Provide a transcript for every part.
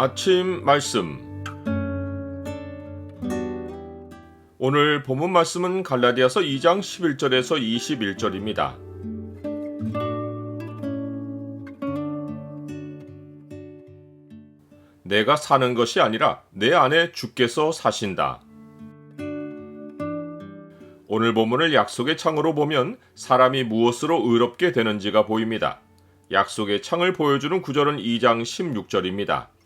아침 말씀 오늘 본문 말씀은 갈라디아서 2장 11절에서 21절입니다. 내가 사는 것이 아니라 내 안에 주께서 사신다. 오늘 본문을 약속의 창으로 보면 사람이 무엇으로 의롭게 되는지가 보입니다. 약속의 창을 보여주는 구절은 2장 16절입니다.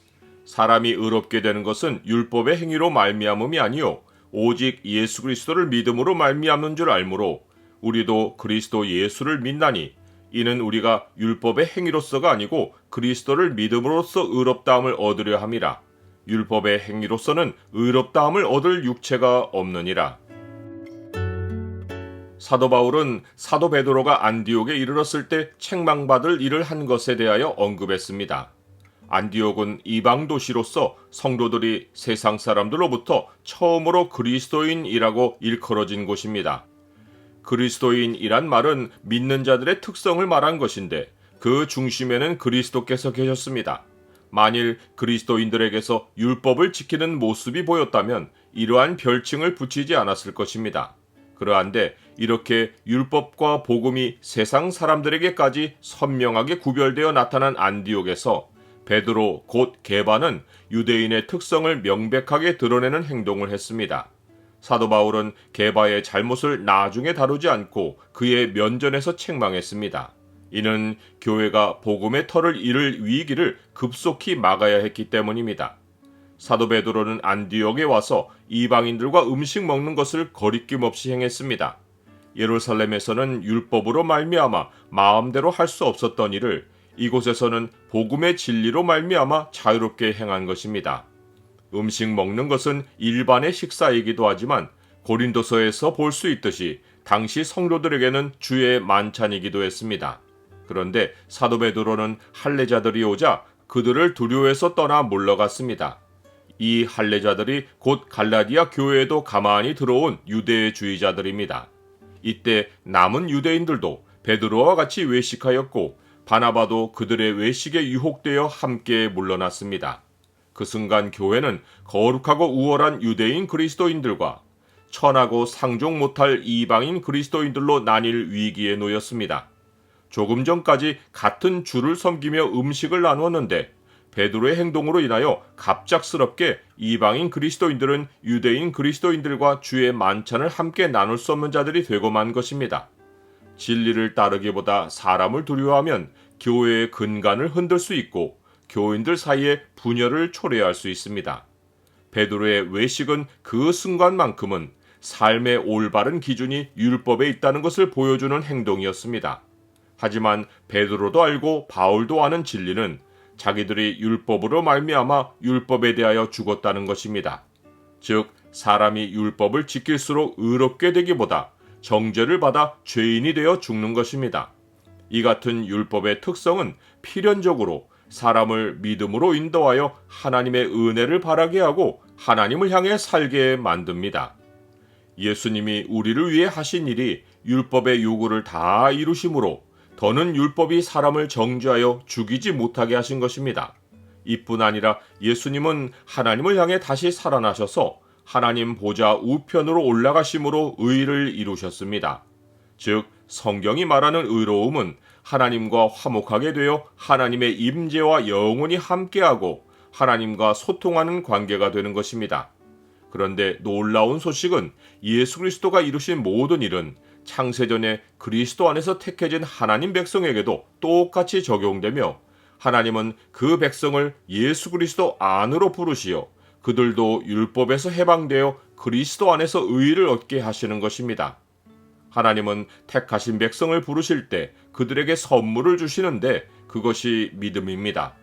사람이 의롭게 되는 것은 율법의 행위로 말미암음이 아니요 오직 예수 그리스도를 믿음으로 말미암는 줄 알므로 우리도 그리스도 예수를 믿나니 이는 우리가 율법의 행위로서가 아니고 그리스도를 믿음으로써 의롭다함을 얻으려 함이라 율법의 행위로서는 의롭다함을 얻을 육체가 없느니라 사도 바울은 사도 베드로가 안디옥에 이르렀을 때 책망받을 일을 한 것에 대하여 언급했습니다. 안디옥은 이방 도시로서 성도들이 세상 사람들로부터 처음으로 그리스도인이라고 일컬어진 곳입니다. 그리스도인이란 말은 믿는 자들의 특성을 말한 것인데 그 중심에는 그리스도께서 계셨습니다. 만일 그리스도인들에게서 율법을 지키는 모습이 보였다면 이러한 별칭을 붙이지 않았을 것입니다. 그러한데 이렇게 율법과 복음이 세상 사람들에게까지 선명하게 구별되어 나타난 안디옥에서 베드로 곧 게바는 유대인의 특성을 명백하게 드러내는 행동을 했습니다. 사도 바울은 게바의 잘못을 나중에 다루지 않고 그의 면전에서 책망했습니다. 이는 교회가 복음의 털을 잃을 위기를 급속히 막아야 했기 때문입니다. 사도 베드로는 안디옥에 와서 이방인들과 음식 먹는 것을 거리낌 없이 행했습니다. 예루살렘에서는 율법으로 말미암아 마음대로 할 수 없었던 일을 이곳에서는 복음의 진리로 말미암아 자유롭게 행한 것입니다. 음식 먹는 것은 일반의 식사이기도 하지만 고린도서에서 볼 수 있듯이 당시 성도들에게는 주의 만찬이기도 했습니다. 그런데 사도 베드로는 할례자들이 오자 그들을 두려워해서 떠나 물러갔습니다. 이 할례자들이 곧 갈라디아 교회에도 가만히 들어온 유대주의자들입니다. 이때 남은 유대인들도 베드로와 같이 외식하였고 바나바도 그들의 외식에 유혹되어 함께 물러났습니다. 그 순간 교회는 거룩하고 우월한 유대인 그리스도인들과 천하고 상종 못할 이방인 그리스도인들로 나뉠 위기에 놓였습니다. 조금 전까지 같은 주를 섬기며 음식을 나누었는데 베드로의 행동으로 인하여 갑작스럽게 이방인 그리스도인들은 유대인 그리스도인들과 주의 만찬을 함께 나눌 수 없는 자들이 되고 만 것입니다. 진리를 따르기보다 사람을 두려워하면 교회의 근간을 흔들 수 있고 교인들 사이에 분열을 초래할 수 있습니다. 베드로의 외식은 그 순간만큼은 삶의 올바른 기준이 율법에 있다는 것을 보여주는 행동이었습니다. 하지만 베드로도 알고 바울도 아는 진리는 자기들이 율법으로 말미암아 율법에 대하여 죽었다는 것입니다. 즉 사람이 율법을 지킬수록 의롭게 되기보다 정죄를 받아 죄인이 되어 죽는 것입니다. 이 같은 율법의 특성은 필연적으로 사람을 믿음으로 인도하여 하나님의 은혜를 바라게 하고 하나님을 향해 살게 만듭니다. 예수님이 우리를 위해 하신 일이 율법의 요구를 다 이루심으로 더는 율법이 사람을 정죄하여 죽이지 못하게 하신 것입니다. 이뿐 아니라 예수님은 하나님을 향해 다시 살아나셔서 하나님 보좌 우편으로 올라가심으로 의를 이루셨습니다. 즉 성경이 말하는 의로움은 하나님과 화목하게 되어 하나님의 임재와 영원히 함께하고 하나님과 소통하는 관계가 되는 것입니다. 그런데 놀라운 소식은 예수 그리스도가 이루신 모든 일은 창세전에 그리스도 안에서 택해진 하나님 백성에게도 똑같이 적용되며 하나님은 그 백성을 예수 그리스도 안으로 부르시어 그들도 율법에서 해방되어 그리스도 안에서 의를 얻게 하시는 것입니다. 하나님은 택하신 백성을 부르실 때 그들에게 선물을 주시는데 그것이 믿음입니다.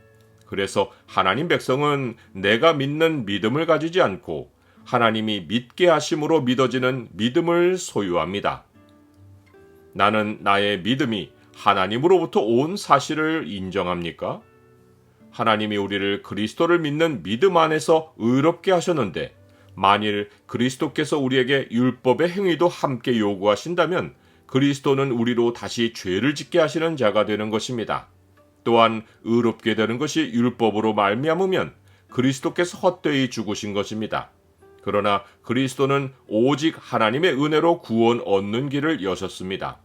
그래서 하나님 백성은 내가 믿는 믿음을 가지지 않고 하나님이 믿게 하심으로 믿어지는 믿음을 소유합니다. 나는 나의 믿음이 하나님으로부터 온 사실을 인정합니까? 하나님이 우리를 그리스도를 믿는 믿음 안에서 의롭게 하셨는데 만일 그리스도께서 우리에게 율법의 행위도 함께 요구하신다면 그리스도는 우리로 다시 죄를 짓게 하시는 자가 되는 것입니다. 또한 의롭게 되는 것이 율법으로 말미암으면 그리스도께서 헛되이 죽으신 것입니다. 그러나 그리스도는 오직 하나님의 은혜로 구원 얻는 길을 여셨습니다.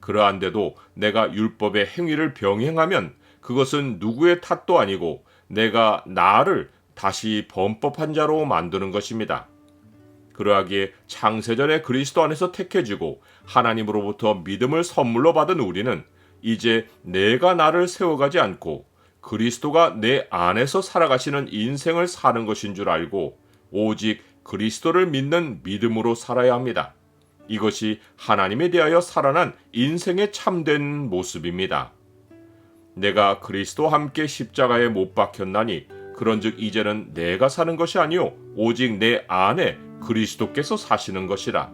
그러한데도 내가 율법의 행위를 병행하면 그것은 누구의 탓도 아니고 내가 나를 다시 범법한 자로 만드는 것입니다. 그러하기에 창세전에 그리스도 안에서 택해지고 하나님으로부터 믿음을 선물로 받은 우리는 이제 내가 나를 세워가지 않고 그리스도가 내 안에서 살아가시는 인생을 사는 것인 줄 알고 오직 그리스도를 믿는 믿음으로 살아야 합니다. 이것이 하나님에 대하여 살아난 인생의 참된 모습입니다. 내가 그리스도와 함께 십자가에 못 박혔나니 그런즉 이제는 내가 사는 것이 아니요 오직 내 안에 그리스도께서 사시는 것이라.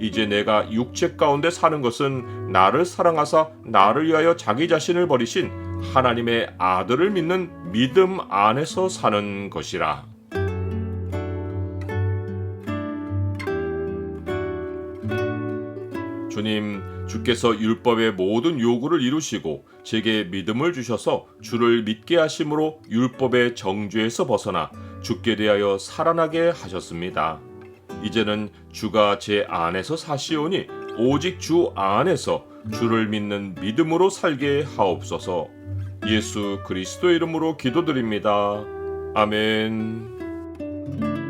이제 내가 육체 가운데 사는 것은 나를 사랑하사 나를 위하여 자기 자신을 버리신 하나님의 아들을 믿는 믿음 안에서 사는 것이라. 주님, 주께서 율법의 모든 요구를 이루시고 제게 믿음을 주셔서 주를 믿게 하심으로 율법의 정죄에서 벗어나 주께 대하여 살아나게 하셨습니다. 이제는 주가 제 안에서 사시오니 오직 주 안에서 주를 믿는 믿음으로 살게 하옵소서. 예수 그리스도 이름으로 기도드립니다. 아멘.